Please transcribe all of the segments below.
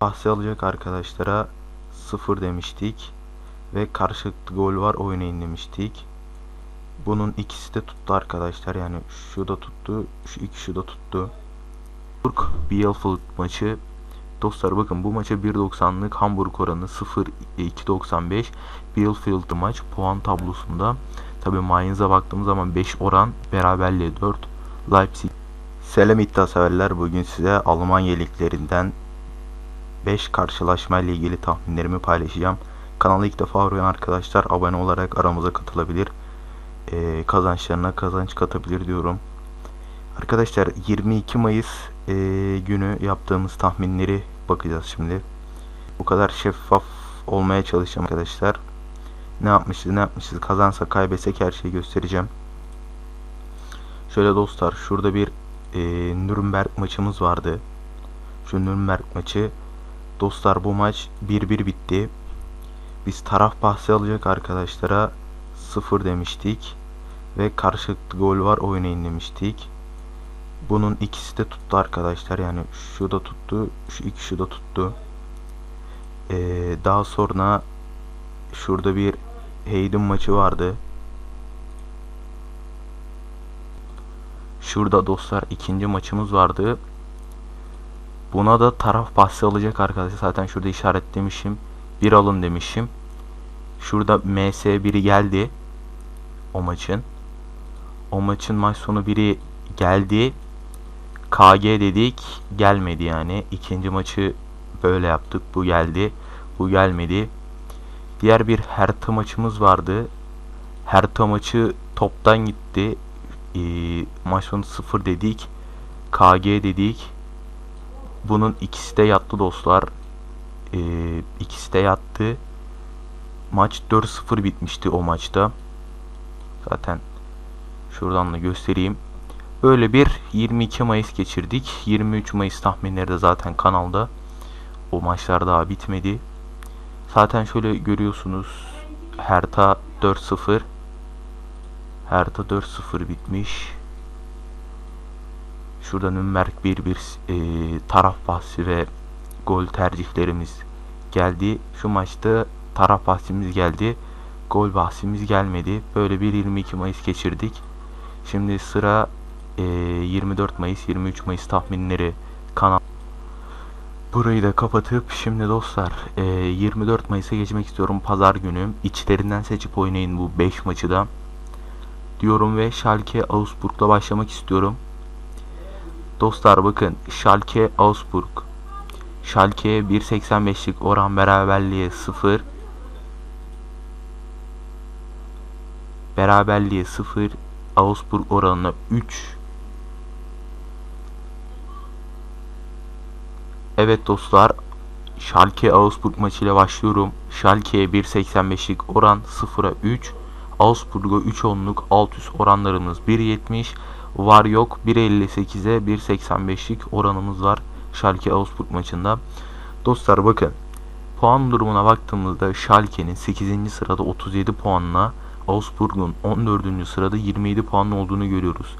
bahsi alacak arkadaşlara 0 demiştik. Ve karşılıklı gol var oynayın demiştik. Bunun ikisi de tuttu arkadaşlar. Yani şu da tuttu. Şu iki şu da tuttu. Hamburg Bielefeld maçı. Dostlar bakın bu maça 1.90'lık Hamburg oranı 0.295. Bielefeld maç puan tablosunda. Tabi Mainz'a baktığımız zaman 5 oran beraberliğe 4. Leipzig. Selam iddia severler. Bugün size Almanya liglerinden 5 karşılaşma ile ilgili tahminlerimi paylaşacağım. Kanala ilk defa uğrayan arkadaşlar abone olarak aramıza katılabilir. Ee, kazançlarına kazanç katabilir diyorum. Arkadaşlar 22 Mayıs e, günü yaptığımız tahminleri bakacağız şimdi. Bu kadar şeffaf olmaya çalışacağım arkadaşlar. Ne yapmışız ne yapmışız kazansa kaybetsek her şeyi göstereceğim. Şöyle dostlar şurada bir e, Nürnberg maçımız vardı. Şu Nürnberg maçı dostlar bu maç 1-1 bitti. Biz taraf bahsi alacak arkadaşlara 0 demiştik ve karşılıklı gol var oynayın demiştik. Bunun ikisi de tuttu arkadaşlar. Yani şu da tuttu, şu iki şu da tuttu. Ee, daha sonra şurada bir Hayden maçı vardı. Şurada dostlar ikinci maçımız vardı. Buna da taraf bahsi alacak arkadaşlar. Zaten şurada işaretlemişim. Bir alın demişim. Şurada MS1'i geldi. O maçın. O maçın maç sonu biri geldi. KG dedik. Gelmedi yani. İkinci maçı böyle yaptık. Bu geldi. Bu gelmedi. Diğer bir Hertha maçımız vardı. Hertha maçı toptan gitti. Ee, maç sonu 0 dedik. KG dedik. Bunun ikisi de yattı dostlar. Ee, ikisi de yattı. Maç 4-0 bitmişti o maçta. Zaten şuradan da göstereyim. Böyle bir 22 Mayıs geçirdik. 23 Mayıs tahminleri de zaten kanalda. O maçlar daha bitmedi. Zaten şöyle görüyorsunuz. Hertha 4-0. Hertha 4-0 bitmiş. Şurada Nürnberg 1-1 e, taraf bahsi ve gol tercihlerimiz geldi. Şu maçta taraf bahsimiz geldi. Gol bahsimiz gelmedi. Böyle bir 22 Mayıs geçirdik. Şimdi sıra e, 24 Mayıs 23 Mayıs tahminleri kanal. Burayı da kapatıp şimdi dostlar e, 24 Mayıs'a geçmek istiyorum. Pazar günü içlerinden seçip oynayın bu 5 maçı da diyorum ve Schalke Augsburg'la başlamak istiyorum. Dostlar bakın Schalke Augsburg. Schalke 1.85'lik oran beraberliğe 0. Beraberliğe 0. Augsburg oranına 3. Evet dostlar Schalke Augsburg maçıyla başlıyorum. Schalke'ye 1.85'lik oran 0'a 3. Augsburg'a 3 onluk alt üst oranlarımız 1.70. Var yok 1.58'e 1.85'lik oranımız var. Schalke Augsburg maçında. Dostlar bakın puan durumuna baktığımızda Schalke'nin 8. sırada 37 puanla Augsburg'un 14. sırada 27 puanlı olduğunu görüyoruz.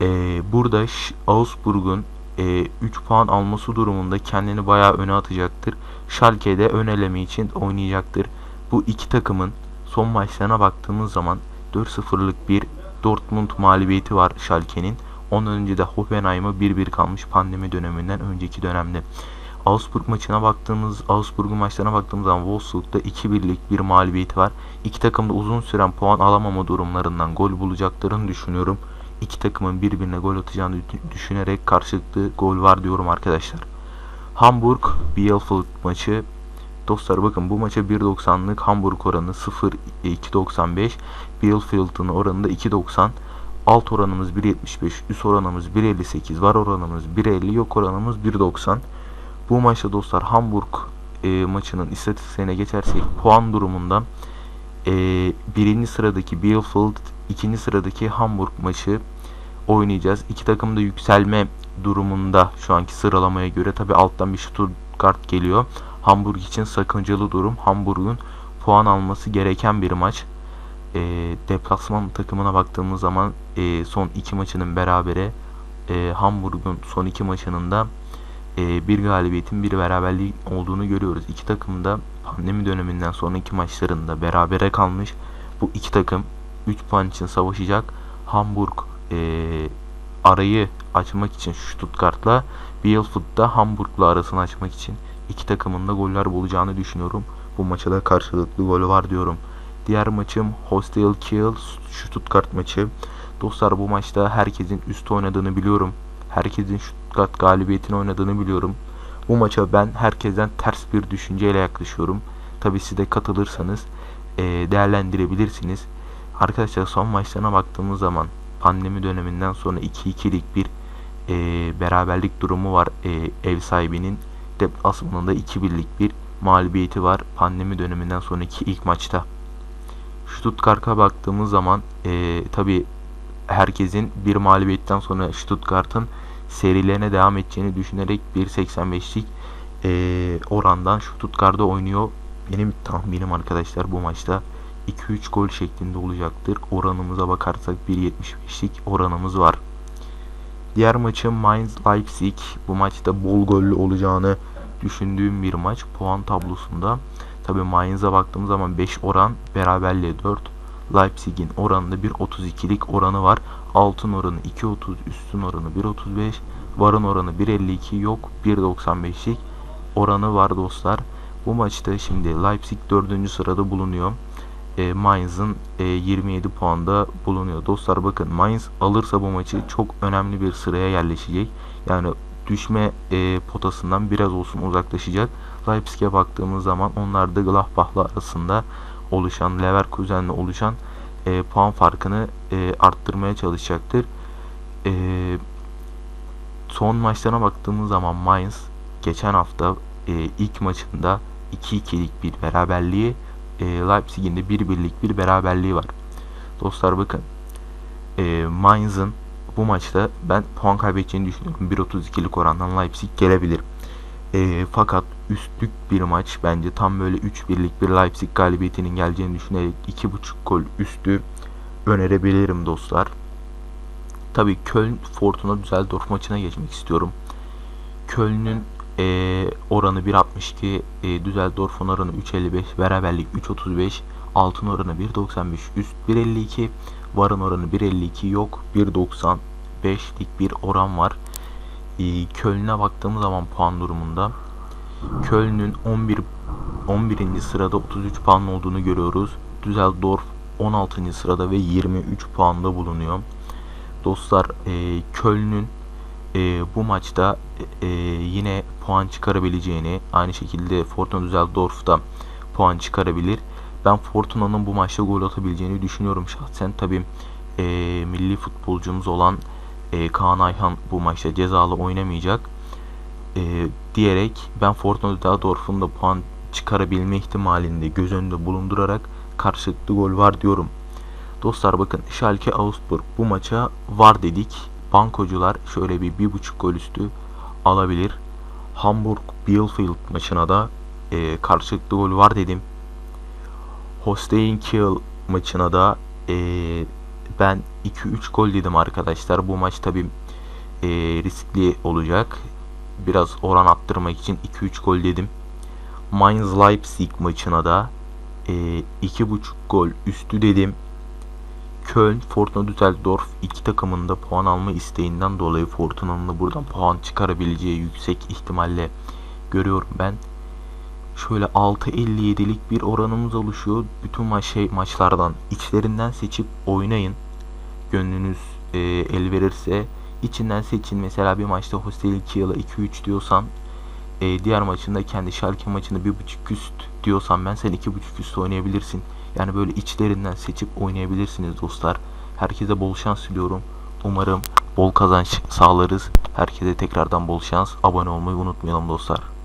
Ee, burada Augsburg'un e, 3 puan alması durumunda kendini bayağı öne atacaktır. Schalke'de ön eleme için oynayacaktır. Bu iki takımın son maçlarına baktığımız zaman 4-0'lık bir Dortmund mağlubiyeti var Schalke'nin. Ondan önce de Hoffenheim'a 1-1 kalmış pandemi döneminden önceki dönemde. Augsburg maçına baktığımız, Augsburg'un maçlarına baktığımız zaman Wolfsburg'da 2-1'lik bir mağlubiyeti var. İki takım da uzun süren puan alamama durumlarından gol bulacaklarını düşünüyorum. İki takımın birbirine gol atacağını düşünerek karşılıklı gol var diyorum arkadaşlar. Hamburg Bielefeld maçı Dostlar bakın bu maça 1.90'lık Hamburg oranı 0.295 Bielefeld'ın oranı da 2.90 Alt oranımız 1.75 üst oranımız 1.58 var oranımız 1.50 yok oranımız 1.90 Bu maçta dostlar Hamburg e, maçının istatistiklerine geçersek puan durumundan e, birinci sıradaki Bielefeld ikinci sıradaki Hamburg maçı oynayacağız. İki takım da yükselme durumunda şu anki sıralamaya göre. Tabi alttan bir Stuttgart geliyor. Hamburg için sakıncalı durum. Hamburg'un puan alması gereken bir maç. E, deplasman takımına baktığımız zaman e, son iki maçının berabere e, Hamburg'un son iki maçının da e, bir galibiyetin bir beraberliğin olduğunu görüyoruz. İki takım da pandemi döneminden sonraki maçlarında berabere kalmış. Bu iki takım 3 puan için savaşacak. Hamburg e, arayı açmak için Stuttgart'la Bielefeld Hamburg'la arasını açmak için iki takımın da goller bulacağını düşünüyorum. Bu maça da karşılıklı gol var diyorum. Diğer maçım Hostel Kiel Stuttgart maçı. Dostlar bu maçta herkesin üst oynadığını biliyorum. Herkesin Stuttgart galibiyetini oynadığını biliyorum. Bu maça ben herkesten ters bir düşünceyle yaklaşıyorum. Tabi siz de katılırsanız e, değerlendirebilirsiniz. Arkadaşlar son maçlarına baktığımız zaman pandemi döneminden sonra 2-2'lik bir e, beraberlik durumu var e, ev sahibinin. Deplasmanında 2-1'lik bir mağlubiyeti var pandemi döneminden sonraki ilk maçta. Stuttgart'a baktığımız zaman e, tabi herkesin bir mağlubiyetten sonra Stuttgart'ın serilerine devam edeceğini düşünerek 1.85'lik e, orandan Stuttgart'da oynuyor. Benim tahminim arkadaşlar bu maçta 2-3 gol şeklinde olacaktır. Oranımıza bakarsak 1.75'lik oranımız var. Diğer maçım Mainz Leipzig. Bu maçta bol gollü olacağını düşündüğüm bir maç puan tablosunda. Tabi Mainz'a baktığımız zaman 5 oran, beraberliğe 4. Leipzig'in oranında 1.32'lik oranı var. Altın oranı 2.30, üstün oranı 1.35, varın oranı 1.52 yok. 1.95'lik oranı var dostlar. Bu maçta şimdi Leipzig 4. sırada bulunuyor. E, Mainz'ın e, 27 puanda bulunuyor. Dostlar bakın Mainz alırsa bu maçı çok önemli bir sıraya yerleşecek. Yani düşme e, potasından biraz olsun uzaklaşacak. Leipzig'e baktığımız zaman onlar da Gladbach'la arasında oluşan Leverkusen'le oluşan e, puan farkını e, arttırmaya çalışacaktır. E, son maçlarına baktığımız zaman Mainz geçen hafta e, ilk maçında 2-2'lik bir beraberliği e, Leipzig'in de 1-1'lik bir beraberliği var. Dostlar bakın e, Mainz'ın bu maçta ben puan kaybedeceğini düşünüyorum. 1.32'lik orandan Leipzig gelebilir. E, fakat üstlük bir maç bence tam böyle 3-1'lik bir Leipzig galibiyetinin geleceğini düşünerek 2.5 gol üstü önerebilirim dostlar. Tabi Köln Fortuna Düsseldorf maçına geçmek istiyorum. Köln'ün e, oranı 1.62, e, Düsseldorf'un oranı 3.55, beraberlik 3.35, altın oranı 1.95, üst 1.52, varın oranı 1.52 yok, 1.95'lik bir oran var. E, Köln'e baktığımız zaman puan durumunda Köln'ün 11 11. sırada 33 puan olduğunu görüyoruz. Düsseldorf 16. sırada ve 23 puanda bulunuyor. Dostlar e, Köln'ün e, bu maçta e, yine puan çıkarabileceğini aynı şekilde Fortuna Düsseldorf da puan çıkarabilir. Ben Fortuna'nın bu maçta gol atabileceğini düşünüyorum şahsen. Tabi e, milli futbolcumuz olan e, Kaan Ayhan bu maçta cezalı oynamayacak. E, diyerek ben Fortuna Düsseldorf'un da puan çıkarabilme ihtimalinde göz önünde bulundurarak karşılıklı gol var diyorum. Dostlar bakın Schalke Augsburg bu maça var dedik. Bankocular şöyle bir bir buçuk gol üstü alabilir. Hamburg Bielefeld maçına da e, karşılıklı gol var dedim. Holstein Kiel maçına da e, ben 2-3 gol dedim arkadaşlar. Bu maç tabi e, riskli olacak. Biraz oran attırmak için 2-3 gol dedim. Mainz Leipzig maçına da e, 2.5 gol üstü dedim. Köln, Fortuna Düsseldorf iki takımın da puan alma isteğinden dolayı Fortuna'nın da buradan puan çıkarabileceği yüksek ihtimalle görüyorum ben. Şöyle 6.57'lik bir oranımız oluşuyor. Bütün maç şey, maçlardan içlerinden seçip oynayın. Gönlünüz e, el verirse içinden seçin. Mesela bir maçta Hostel 2 yıla 2-3 diyorsan e, diğer maçında kendi Schalke maçında 1.5 üst diyorsan ben sen 2.5 üst oynayabilirsin. Yani böyle içlerinden seçip oynayabilirsiniz dostlar. Herkese bol şans diliyorum. Umarım bol kazanç sağlarız. Herkese tekrardan bol şans. Abone olmayı unutmayalım dostlar.